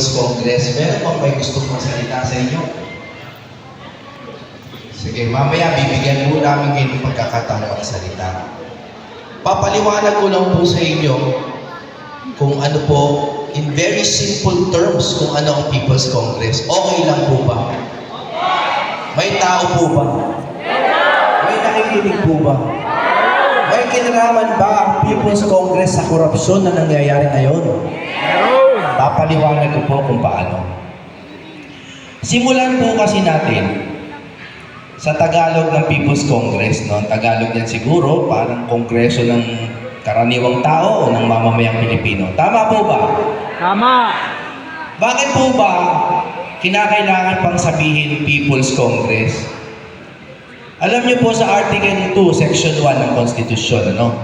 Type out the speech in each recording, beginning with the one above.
People's Congress. Meron bang may gusto kong salita sa inyo? Sige, mamaya bibigyan po namin kayo ng pagkakataon magsalita. Papaliwanag ko lang po sa inyo kung ano po, in very simple terms, kung ano ang People's Congress. Okay lang po ba? May tao po ba? May nakikinig po ba? May kinalaman ba ang People's Congress sa korupsyon na nangyayari ngayon? Papaliwanag ko po kung paano. Simulan po kasi natin sa Tagalog ng People's Congress. No? Tagalog yan siguro, parang kongreso ng karaniwang tao o ng mamamayang Pilipino. Tama po ba? Tama. Bakit po ba kinakailangan pang sabihin People's Congress? Alam niyo po sa Article 2, Section 1 ng Constitution, ano?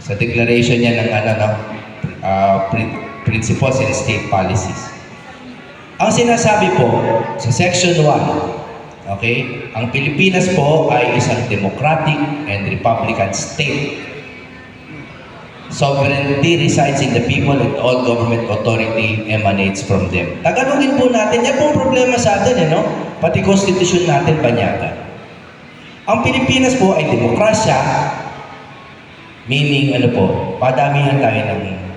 Sa declaration niya ng ano, no? Prin- Principles and State Policies. Ang sinasabi po sa Section 1, okay, ang Pilipinas po ay isang democratic and republican state. Sovereignty resides in the people and all government authority emanates from them. Tagalogin po natin, yan po problema sa atin, eh, no? Pati konstitusyon natin, banyaga. Ang Pilipinas po ay demokrasya, meaning ano po, padamihan tayo ng...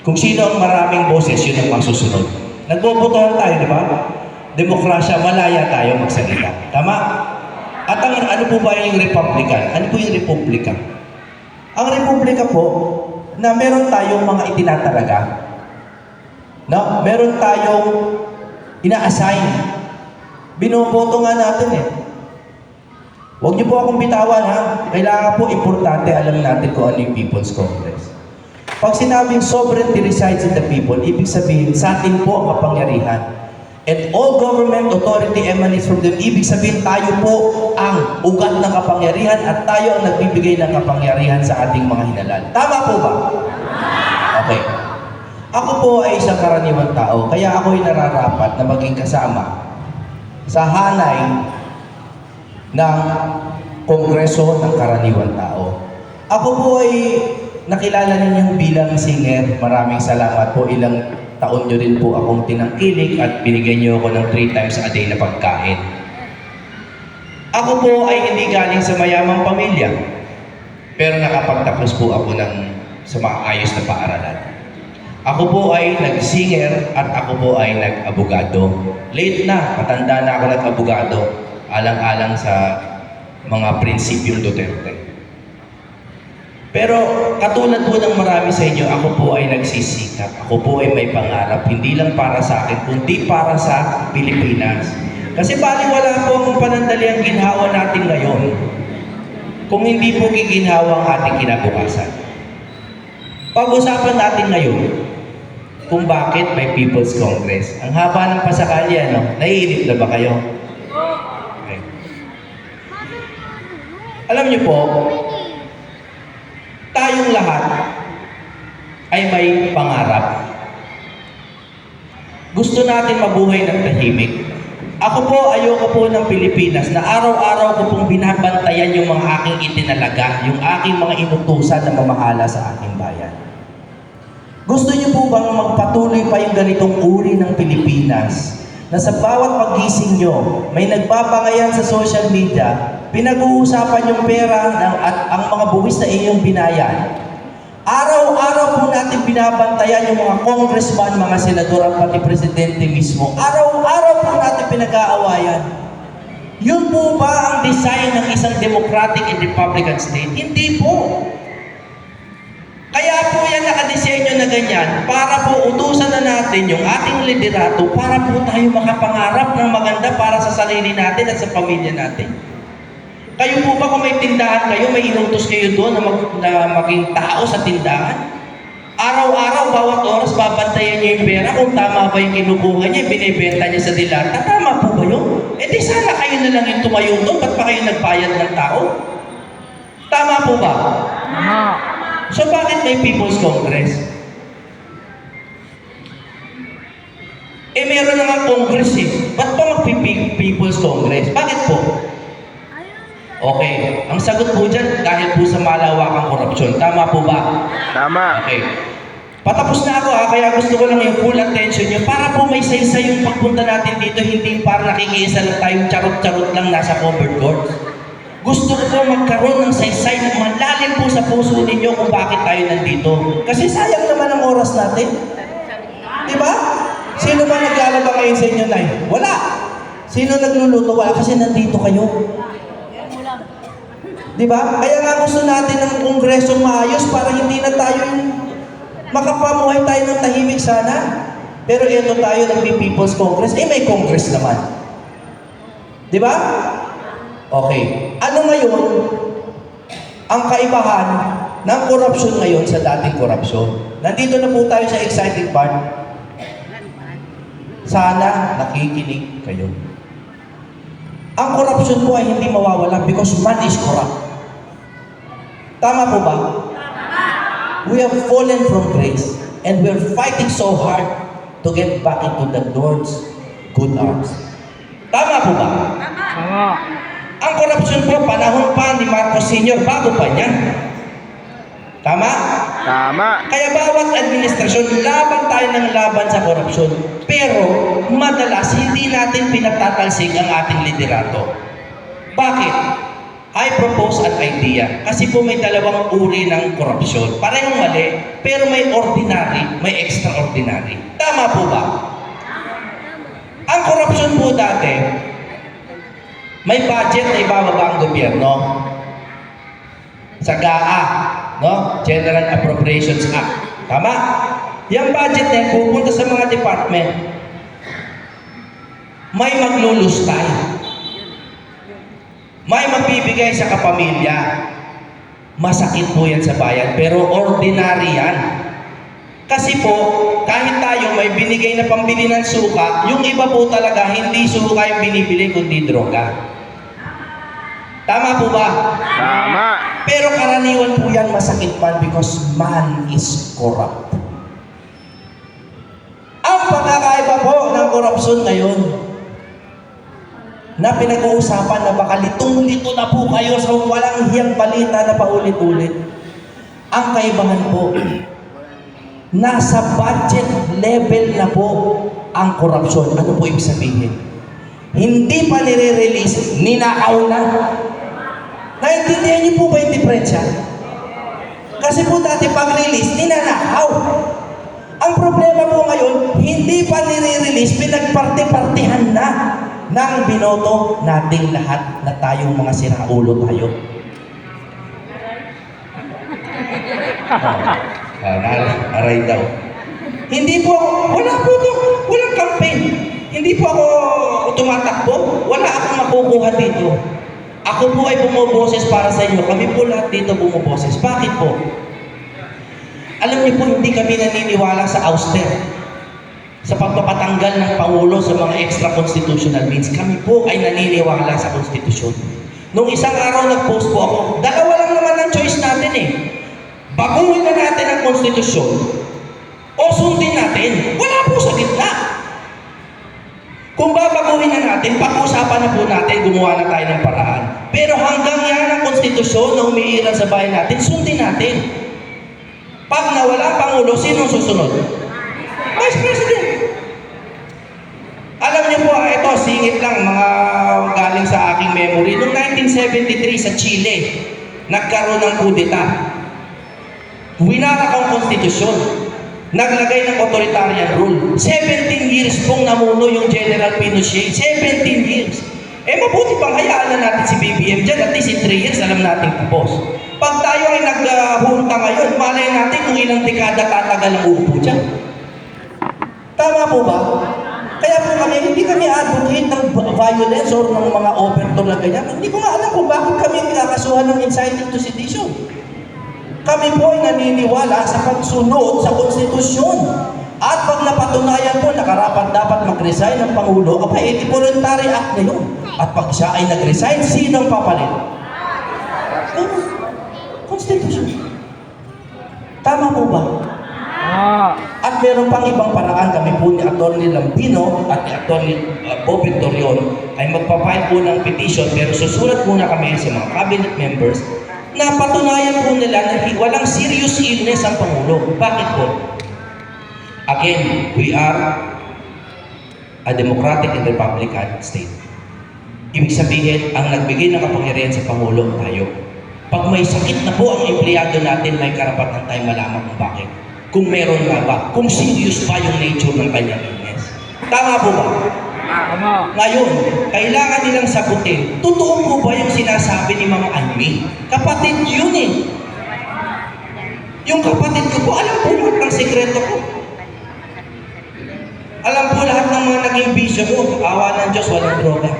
Kung sino ang maraming boses, yun ang masusunod. Nagbobotohan tayo, di ba? Demokrasya, malaya tayo magsalita. Tama? At ang ano po ba yung Republican? Ano po yung Republika? Ang Republika po, na meron tayong mga itinatalaga. No? Meron tayong ina-assign. Binoboto nga natin eh. Huwag niyo po akong bitawan ha. Kailangan po importante alam natin kung ano yung People's Congress. Pag sinabing sovereignty resides in the people, ibig sabihin sa atin po ang kapangyarihan. And all government authority emanates from them. Ibig sabihin tayo po ang ugat ng kapangyarihan at tayo ang nagbibigay ng kapangyarihan sa ating mga hinalal. Tama po ba? Okay. Ako po ay isang karaniwang tao, kaya ako ay nararapat na maging kasama sa hanay ng Kongreso ng Karaniwang Tao. Ako po ay nakilala ninyo bilang singer. Maraming salamat po. Ilang taon nyo rin po akong tinangkilik at binigyan nyo ako ng three times a day na pagkain. Ako po ay hindi galing sa mayamang pamilya. Pero nakapagtapos po ako ng sa maayos na paaralan. Ako po ay nag-singer at ako po ay nag-abogado. Late na, matanda na ako nag-abogado. Alang-alang sa mga prinsipyong Duterte. Pero katulad po ng marami sa inyo, ako po ay nagsisikap. Ako po ay may pangarap, hindi lang para sa akin, kundi para sa Pilipinas. Kasi baliwala po ang panandaliang ginhawa natin ngayon kung hindi po giginhawa ang ating kinabukasan. Pag-usapan natin ngayon kung bakit may People's Congress. Ang haba ng pasakali, ano? Naiinip na ba kayo? Okay. Alam niyo po, tayong lahat ay may pangarap. Gusto natin mabuhay ng tahimik. Ako po, ayoko po ng Pilipinas na araw-araw ko pong binabantayan yung mga aking itinalaga, yung aking mga inutusan na mamahala sa aking bayan. Gusto niyo po bang magpatuloy pa yung ganitong uri ng Pilipinas na sa bawat pagising nyo, may nagpapangayan sa social media, pinag-uusapan yung pera ng, at ang mga buwis na iyong binayan. Araw-araw po natin binabantayan yung mga congressman, mga senador at pati presidente mismo. Araw-araw po natin pinag-aawayan. Yun po ba ang design ng isang democratic and republican state? Hindi po. Kaya po yan nakadesenyo na ganyan para po utusan na natin yung ating liderato para po tayo makapangarap ng maganda para sa sarili natin at sa pamilya natin. Kayo po ba kung may tindahan kayo, may inutos kayo doon na, mag, na maging tao sa tindahan? Araw-araw, bawat oras, babantayan niyo yung pera kung tama ba yung kinukuha niya, binibenta niya sa dilata. Tama po ba yun? Eh di sana kayo na lang yung tumayo doon, ba't pa kayo nagbayad ng tao? Tama po ba? Tama. So bakit may People's Congress? Eh meron na nga Congress eh. Ba't pa mag-People's Congress? Bakit po? Okay. Ang sagot po dyan, dahil po sa malawakang korupsyon. Tama po ba? Tama. Okay. Patapos na ako ha, kaya gusto ko lang yung full attention nyo para po may saysay yung pagpunta natin dito, hindi para nakikiisa lang tayong charot-charot lang nasa covered courts. Gusto ko po magkaroon ng saysay na malalim po sa puso ninyo kung bakit tayo nandito. Kasi sayang naman ang oras natin. Di ba? Sino ba naglalaba ngayon sa inyo, Nay? Wala. Sino nagluluto? Wala kasi nandito kayo. Di ba? Kaya nga gusto natin ng kongreso maayos para hindi na tayo makapamuhay tayo ng tahimik sana. Pero ito tayo ng People's Congress, eh may Congress naman. Di ba? Okay. Ano ngayon ang kaibahan ng korupsyon ngayon sa dating korupsyon? Nandito na po tayo sa exciting part. Sana nakikinig kayo. Ang korupsyon po ay hindi mawawala because man is corrupt. Tama po ba? We have fallen from grace and we're fighting so hard to get back into the Lord's good arms. Tama po ba? Tama. Ang korupsyon po, panahon pa ni Marcos Sr., bago pa niyan. Tama? Tama. Kaya bawat administrasyon, laban tayo ng laban sa korupsyon. Pero, madalas, hindi natin pinatatalsik ang ating liderato. Bakit? I propose an idea. Kasi po may dalawang uri ng korupsyon. Parehong mali, pero may ordinary, may extraordinary. Tama po ba? Ang korupsyon po dati, may budget na ibababa ang gobyerno sa GAA, no? General Appropriations Act. Tama? Yung budget na pupunta sa mga department. May maglulustay. May magbibigay sa kapamilya. Masakit po yan sa bayan, pero ordinary yan. Kasi po, kahit tayo may binigay na pambili ng suka, yung iba po talaga hindi suka yung binibili, kundi droga. Tama po ba? Tama. Pero karaniwan po yan masakit man because man is corrupt. Ang pagkakaiba po ng korupsyon ngayon, na pinag-uusapan na baka litong-lito na po kayo sa walang hiyang balita na paulit-ulit. Ang kaibahan po, nasa budget level na po ang korupsyon. Ano po ibig sabihin? Hindi pa nire-release, ninakaw na. Naintindihan niyo po ba yung diferensya? Kasi po dati pag-release, ninanakaw. Ang problema po ngayon, hindi pa nire-release, pinagparti-partihan na ng binoto nating lahat na tayong mga siraulo tayo. Ah, nar- aray daw. Hindi po, wala po to, walang campaign. Hindi po ako tumatakbo, wala akong makukuha dito. Ako po ay bumoboses para sa inyo. Kami po lahat dito bumoboses. Bakit po? Alam niyo po, hindi kami naniniwala sa auster. Sa pagpapatanggal ng Pangulo sa mga extra-constitutional means. Kami po ay naniniwala sa konstitusyon. Nung isang araw nag-post po ako, dalawa lang naman ang choice natin eh. Baguhin na natin ang konstitusyon o sundin natin. Wala po sa gitna. Kung babaguhin na natin, pag-usapan na po natin, gumawa na tayo ng paraan. Pero hanggang yan ang konstitusyon na umiiral sa bayan natin, sundin natin. Pag nawala ang Pangulo, sino susunod? Vice President. Niyo po, ito, singit lang, mga galing sa aking memory. Noong 1973 sa Chile, nagkaroon ng kudeta. Winarak ang konstitusyon. Naglagay ng authoritarian rule. 17 years pong namuno yung General Pinochet. 17 years. Eh mabuti pang hayaan na natin si BBM dyan. At least in 3 years, alam natin tapos. Pag tayo ay naghunta ngayon, malay natin kung ilang dekada tatagal ang upo dyan. Tama po ba? Kaya po kami, kami advocate ng violence or ng mga overture na ganyan. Hindi ko nga alam kung bakit kami kinakasuhan ng inciting to sedition. Kami po ay naniniwala sa pagsunod sa konstitusyon. At pag napatunayan po na karapat dapat mag-resign ng Pangulo, aba, edi voluntary act na yun. At pag siya ay nag-resign, sino ang papalit? Ano? Konstitusyon. Tama po ba? Meron pang ibang paraan kami po ni Atty. Lambino at ni Atty. uh, Bobby Torion ay magpapile po ng petition pero susulat muna kami sa mga cabinet members na patunayan po nila na walang serious illness ang Pangulo. Bakit po? Again, we are a democratic and republican state. Ibig sabihin, ang nagbigay ng kapangyarihan sa Pangulo, tayo. Pag may sakit na po ang empleyado natin, may karapatan tayo malaman kung bakit. Kung meron nga ba, kung serious ba yung nature ng kanyang illness. Tama po ba? Tama. Ngayon, kailangan nilang sagutin, totoo po ba yung sinasabi ni Ma'am Anmi? Kapatid yun eh. Yung kapatid ko po, alam po lahat ng sekreto ko. Alam po lahat ng mga naging bisyo ko. Awa ng Diyos, walang droga.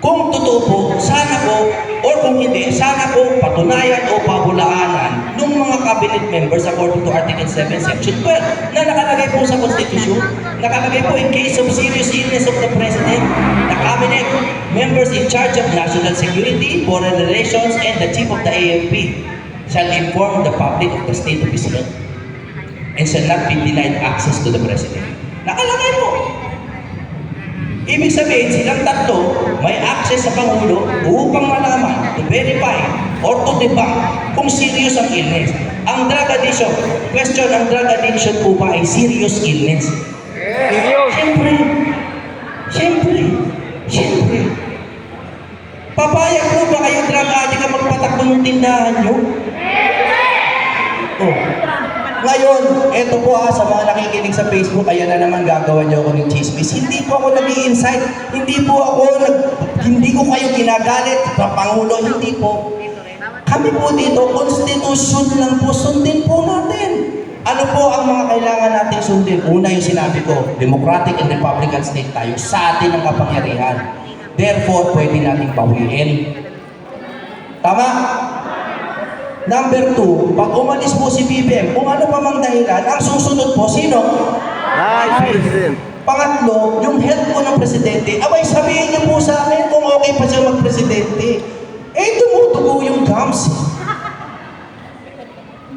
Kung totoo po, sana po, or kung hindi, sana po patunayan o pabulaanan ng mga cabinet members according to Article 7, Section 12 na nakalagay po sa Constitution, nakalagay po in case of serious illness of the President, the cabinet members in charge of national security, foreign relations, and the chief of the AFP shall inform the public of the state of health and shall not be denied access to the President. Nakalagay po. Ibig sabihin, silang tatlo may access sa Pangulo upang malaman, to verify, or to debunk kung serious ang illness. Ang drug addiction, question, ang drug addiction po ba ay serious illness? Serious. Siyempre. Siyempre. Siyempre. Papayag po ba kayo drug addict ang magpatakbo ng tindahan nyo? Oh. Ngayon, eto po ha, sa mga nakikinig sa Facebook, ayan na naman gagawa niyo ako ng chismis. Hindi po ako nag incite hindi po ako nag, hindi ko kayo ginagalit Pangulo, hindi po. Kami po dito, constitution lang po, sundin po natin. Ano po ang mga kailangan natin sundin? Una yung sinabi ko, democratic and republican state tayo, sa atin ang kapangyarihan. Therefore, pwede nating bawiin. Tama? Number two, pag umalis po si BBM, kung ano pa mang dahilan, ang susunod po, sino? Vice President. Pangatlo, yung health po ng presidente, abay sabihin niyo po sa akin kung okay pa siya mag-presidente. Eh, tumutugo yung gums.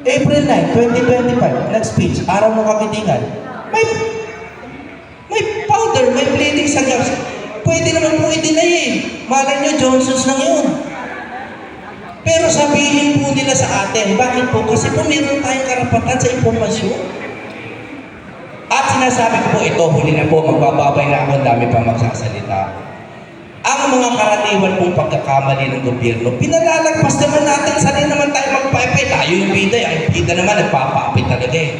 April 9, 2025, next speech, araw ng kakitingan. May, may powder, may bleeding sa gums. Pwede naman po i-deny eh. Malay niyo, Johnson's lang yun. Pero sabihin po nila sa atin, bakit po? Kasi po meron tayong karapatan sa impormasyon. At sinasabi ko po ito, huli na po, magbababay na ako, dami pa magsasalita. Ang mga karaniwan pong pagkakamali ng gobyerno, pinalalagpas naman natin, sanay naman tayo magpaipay. Tayo yung bida, eh. ang bida naman nagpapaapit talaga eh.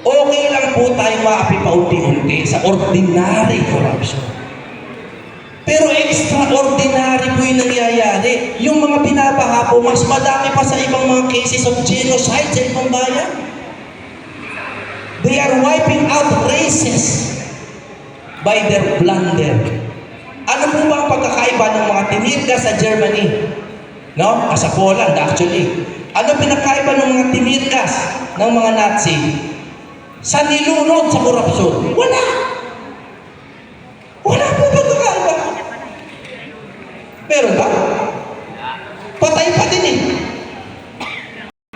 Okay lang po tayo maapi paunti-unti sa ordinary corruption. Pero extraordinary po yung nangyayari. Yung mga binabaha po, mas madami pa sa ibang mga cases of genocide sa ibang bayan. They are wiping out races by their blunder. Ano po ba ang pagkakaiba ng mga tinirga sa Germany? No? Sa Poland actually. Ano pinakaiba ng mga tinirgas ng mga Nazi? Sa nilunod sa korupsyon? Wala! Wala po pagkakaiba. Meron ba?